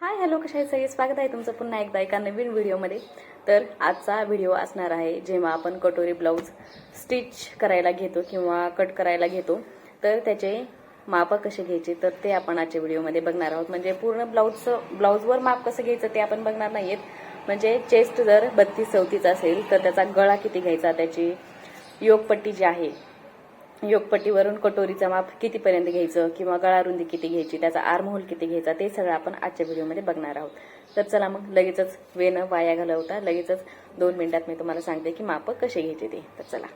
Hi hello कशा आहे सगळे? स्वागत आहे तुमचं पुन्हा एकदा एका नवीन व्हिडिओमध्ये. तर आजचा व्हिडिओ असणार आहे जेव्हा आपण कटोरी ब्लाऊज स्टिच करायला घेतो किंवा कट करायला घेतो तर त्याचे माप कसे घ्यायचे तर ते आपण आजच्या व्हिडिओमध्ये बघणार आहोत. म्हणजे पूर्ण ब्लाऊजचं ब्लाऊजवर माप कसं घ्यायचं ते आपण बघणार नाहीत म्हणजे चेस्ट जर बत्तीस चौतीस असेल तर त्याचा गळा किती घ्यायचा त्याची योगपट्टी जी आहे योगपट्टीवरून कटोरीचा माप कितीपर्यंत घ्यायचं किंवा गळारुंदी किती घ्यायची त्याचा आर्महोल किती घ्यायचा ते सगळं आपण आजच्या व्हिडिओमध्ये बघणार आहोत. तर चला मग लगेचच वेनं वाया घालवता लगेचच दोन मिनिटात मी तुम्हाला सांगते की माप कसे घ्यायचे ते. तर चला.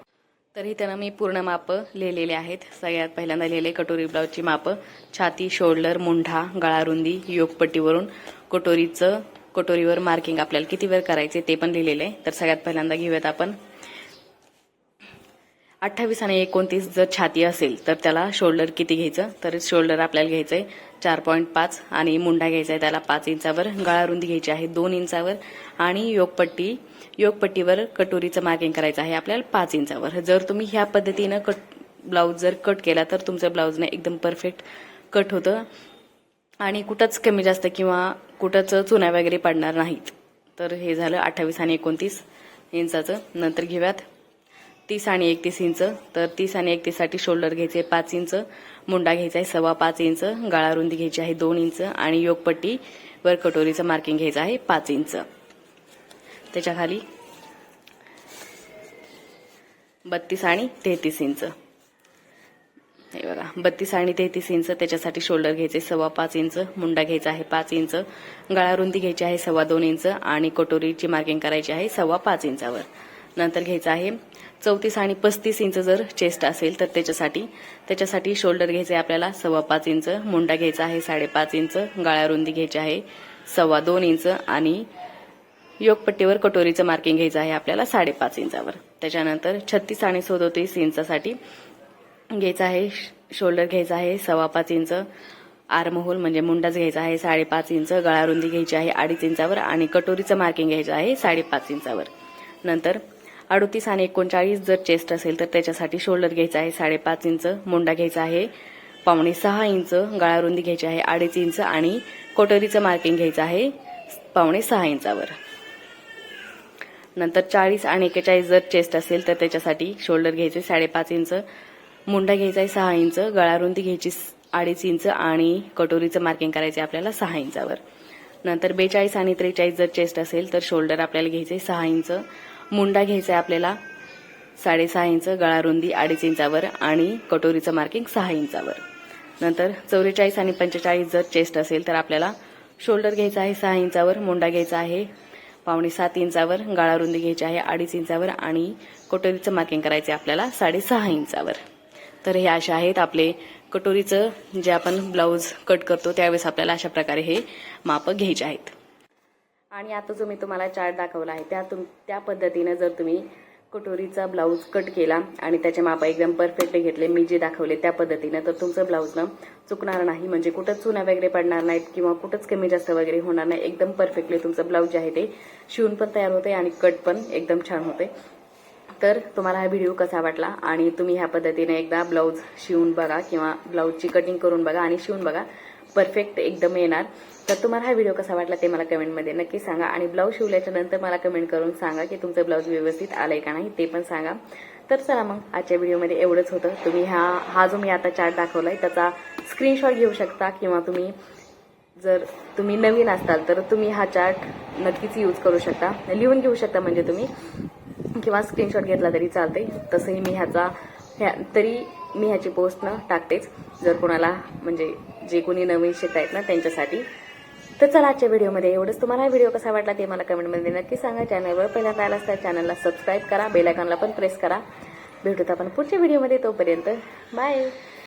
तर इथं त्यांना मी पूर्ण माप लिहिलेले आहेत. सगळ्यात पहिल्यांदा लिहिले कटोरी ब्लाऊजची मापं. छाती शोल्डर मुंढा गळारुंदी योगपट्टीवरून कटोरीचं कटोरीवर मार्किंग आपल्याला किती वेळ करायचे ते पण लिहिलेले. आहे तर सगळ्यात पहिल्यांदा घेऊयात आपण अठ्ठावीस आणि एकोणतीस जर छाती असेल तर त्याला शोल्डर किती घ्यायचं? तर शोल्डर आपल्याला घ्यायचं आहे चार पॉईंट पाच आणि मुंडा घ्यायचा आहे त्याला पाच इंचावर. गळारुंदी घ्यायची आहे दोन इंचावर आणि योगपट्टी योगपट्टीवर कटोरीचं मार्किंग करायचं आहे आपल्याला पाच इंचावर. जर तुम्ही ह्या पद्धतीनं कट ब्लाऊज जर कट केला तर तुमचं ब्लाऊजनं एकदम परफेक्ट कट होतं. आणि कुठंच कमी जास्त किंवा कुठंच चुना वगैरे पडणार नाहीत. तर हे झालं अठ्ठावीस आणि एकोणतीस इंचाचं. नंतर घेऊयात. तीस आणि एकतीस इंच. तर तीस आणि एकतीससाठी शोल्डर घ्यायचे पाच इंच मुंडा घ्यायचा आहे सव्वा पाच इंच गाळारुंदी घ्यायची आहे दोन इंच आणि योगपट्टी वर कटोरीचं मार्किंग घ्यायचं आहे पाच इंच. त्याच्याखाली बत्तीस आणि तेहतीस इंच. हे बघा बत्तीस आणि तेहतीस इंच त्याच्यासाठी शोल्डर घ्यायचे सव्वा पाच इंच मुंडा घ्यायचा आहे पाच इंच गळारुंदी घ्यायची आहे सव्वा दोन इंच आणि कटोरीची मार्किंग करायची आहे सव्वा पाच इंचावर. नंतर घ्यायचं आहे. चौतीस आणि पस्तीस इंच जर चेस्ट असेल तर त्याच्यासाठी त्याच्यासाठी शोल्डर घ्यायचे आपल्याला सव्वा पाच इंच मुंडा घ्यायचा आहे साडेपाच इंच गळारुंदी घ्यायची आहे सव्वा दोन इंच आणि योगपट्टीवर कटोरीचं मार्किंग घ्यायचं आहे आपल्याला साडेपाच इंचावर. त्याच्यानंतर छत्तीस आणि सदोतीस इंचासाठी घ्यायचं आहे शोल्डर घ्यायचा आहे सव्वा पाच इंच आर्महोल म्हणजे मुंडाच घ्यायचा आहे साडेपाच इंच गळारुंदी घ्यायची आहे अडीच इंचावर आणि कटोरीचं मार्किंग घ्यायचं आहे साडेपाच इंचावर. नंतर अडोतीस आणि एकोणचाळीस जर चेस्ट असेल तर त्याच्यासाठी शोल्डर घ्यायचा आहे साडेपाच इंच मुंडा घ्यायचा आहे पावणे सहा इंच गळारुंदी घ्यायची आहे अडीच इंच आणि कटोरीचं मार्किंग घ्यायचं आहे पावणे सहा इंचावर. नंतर चाळीस आणि एकेचाळीस जर चेस्ट असेल तर त्याच्यासाठी शोल्डर घ्यायचे साडेपाच इंच मुंडा घ्यायचा आहे सहा इंच गळारुंदी घ्यायची अडीच इंच आणि कटोरीचं मार्किंग करायचं आपल्याला सहा इंचावर. नंतर बेचाळीस आणि त्रेचाळीस जर चेस्ट असेल तर शोल्डर आपल्याला घ्यायचे सहा इंच मुंडा घ्यायचा आहे आपल्याला. साडेसहा इंच गळारुंदी अडीच इंचावर आणि कटोरीचं मार्किंग सहा इंचावर. नंतर चौवेचाळीस आणि पंचेचाळीस जर चेस्ट असेल तर आपल्याला शोल्डर घ्यायचा आहे सहा इंचावर मुंडा घ्यायचा आहे पावणे सात इंचावर गळारुंदी घ्यायची आहे अडीच इंचावर आणि कटोरीचं मार्किंग करायचं आहे आपल्याला साडेसहा इंचावर. तर हे असे आहेत आपले कटोरीचं जे आपण ब्लाऊज कट करतो त्यावेळेस आपल्याला अशा प्रकारे हे मापं घ्यायचे आहेत. आणि आता जो मी तुम्हाला चार्ट दाखवला आहे त्या तुम त्या पद्धतीनं जर तुम्ही कटोरीचा ब्लाऊज कट केला आणि त्याचे माप एकदम परफेक्ट घेतले मी जे दाखवले त्या पद्धतीनं तर तुमचं ब्लाऊज ना चुकणार नाही. म्हणजे कुठंच चुना वगैरे पडणार नाहीत किंवा कुठंच कमी जास्त वगैरे होणार नाही. एकदम परफेक्टली तुमचं ब्लाऊज जे आहे ते शिवून पण तयार होते आणि कट पण एकदम छान होते तर तुम्हाला हा व्हिडिओ कसा वाटला आणि तुम्ही ह्या पद्धतीने एकदा ब्लाऊज शिवून बघा किंवा ब्लाऊजची कटिंग करून बघा आणि शिवून बघा. परफेक्ट एकदम येणार. तर तुम्हाला हा व्हिडिओ कसा वाटला ते मला कमेंटमध्ये नक्की सांगा. आणि ब्लाऊज शिवल्याच्या नंतर मला कमेंट करून सांगा की तुमचं ब्लाऊज व्यवस्थित आलंय का नाही ते पण सांगा. तर चला मग आजच्या व्हिडिओमध्ये एवढंच होतं. तुम्ही हा हा जो मी आता चार्ट दाखवलाय त्याचा स्क्रीनशॉट घेऊ शकता किंवा तुम्ही जर तुम्ही नवीन असाल तर तुम्ही हा चार्ट नक्कीच यूज करू शकता. लिहून घेऊ शकता म्हणजे तुम्ही. किंवा स्क्रीनशॉट घेतला तरी चालते तसंही मी ह्याचा ह्या तरी मी ह्याची पोस्ट ना टाकतेच. जर कोणाला म्हणजे जे कोणी नवीन शिकत आहेत ना त्यांच्यासाठी. तर चला आजच्या व्हिडिओमध्ये एवढंच. तुम्हाला हा व्हिडिओ कसा वाटला ते मला कमेंटमध्ये नक्की सांगा. चॅनलवर पहिल्यांदा आला असता चॅनलला सबस्क्राईब करा. बेलायकॉनला पण प्रेस करा. भेटूत आपण पुढच्या व्हिडिओमध्ये तोपर्यंत. बाय.